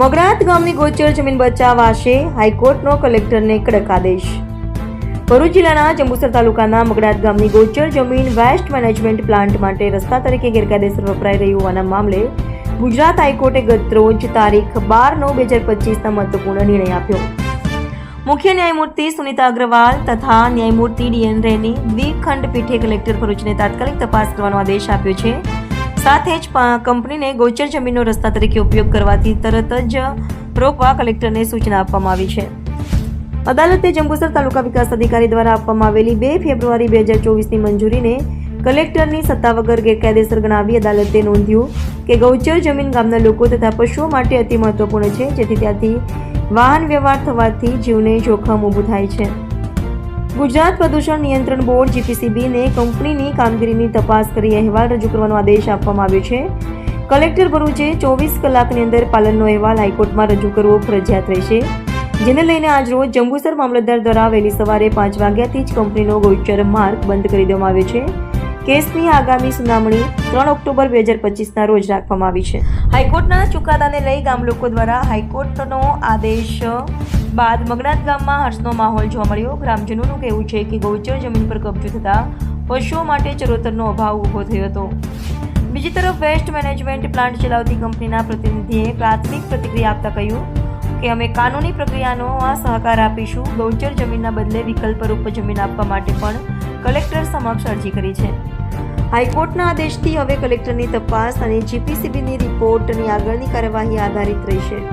મગરાત ગામની ગોચર જમીન બચાવાશે હાઈકોર્ટનો કલેક્ટરને કડક આદેશ. ભરૂચ જિલ્લાના જંબુસર તાલુકાના મગડાત ગામની ગોચર જમીન વેસ્ટ મેનેજમેન્ટ પ્લાન્ટ માટે રસ્તા તરીકે ગેરકાયદેસર વપરાઈ રહી હોવાના મામલે ગુજરાત હાઈકોર્ટે ગત રોજ તારીખ બાર નવ બે હજાર પચીસના મહત્વપૂર્ણ નિર્ણય આપ્યો. મુખ્ય ન્યાયમૂર્તિ સુનિતા અગ્રવાલ તથા ન્યાયમૂર્તિ ડીએન રેની દ્વિખંડ પીઠે કલેક્ટર ભરૂચને તાત્કાલિક તપાસ કરવાનો આદેશ આપ્યો છે. સાથે જ કંપનીને ગોચર જમીનનો રસ્તા તરીકે ઉપયોગ કરવાથી તરત જ રોકવા કલેક્ટરને સૂચના આપવામાં આવી છે. અદાલતે જંબુસર તાલુકા વિકાસ અધિકારી દ્વારા આપવામાં આવેલી બે ફેબ્રુઆરી બે હજાર ચોવીસની મંજૂરીને કલેક્ટરની સત્તા વગર ગેરકાયદેસર ગણાવી અદાલતે નોંધ્યું કે ગૌચર જમીન ગામના લોકો તથા પશુઓ માટે અતિ મહત્વપૂર્ણ છે, જેથી ત્યાંથી વાહન વ્યવહાર થવાથી જીવને જોખમ ઊભું થાય છે. ગુજરાત પ્રદૂષણ નિયંત્રણ બોર્ડ જીપીસીબીને કંપનીની કામગીરીની તપાસ કરી અહેવાલ રજૂ કરવાનો આદેશ આપવામાં આવ્યો છે. કલેક્ટર ભરૂચે ચોવીસ કલાકની અંદર પાલનનો અહેવાલ હાઈકોર્ટમાં રજૂ કરવો ફરજિયાત રહેશે. જેને લઈને આજરોજ જંબુસર મામલતદાર દ્વારા વહેલી સવારે પાંચ વાગ્યાથી જ કંપનીનો ગોચર માર્ગ બંધ કરી દેવામાં આવ્યો છે. કેસની આગામી સુનાવણી ત્રણ ઓક્ટોબર બે હજાર પચીસના રોજ રાખવામાં આવી છે. હાઈકોર્ટના ચુકાદાને લઈ ગામ લોકો દ્વારા હાઈકોર્ટનો આદેશ બાદ મગનાથ ગામમાં હર્ષનો માહોલ જોવા મળ્યો. ગ્રામજનોનું કહેવું છે કે ગૌચર જમીન પર કબજો થતાં પશુઓ માટે ચરોતરનો અભાવ ઊભો થયો હતો. બીજી તરફ વેસ્ટ મેનેજમેન્ટ પ્લાન્ટ ચલાવતી કંપનીના પ્રતિનિધિએ પ્રાથમિક પ્રતિક્રિયા આપતા કહ્યું કે અમે કાનૂની પ્રક્રિયાનો આ સહકાર આપીશું. ગૌચર જમીનના બદલે વિકલ્પ રૂપ જમીન આપવા માટે પણ કલેક્ટર સમક્ષ અરજી કરી છે. હાઈકોર્ટના આદેશથી હવે કલેક્ટરની તપાસ અને જીપીસીબીની રિપોર્ટની આગળની કાર્યવાહી આધારિત રહેશે.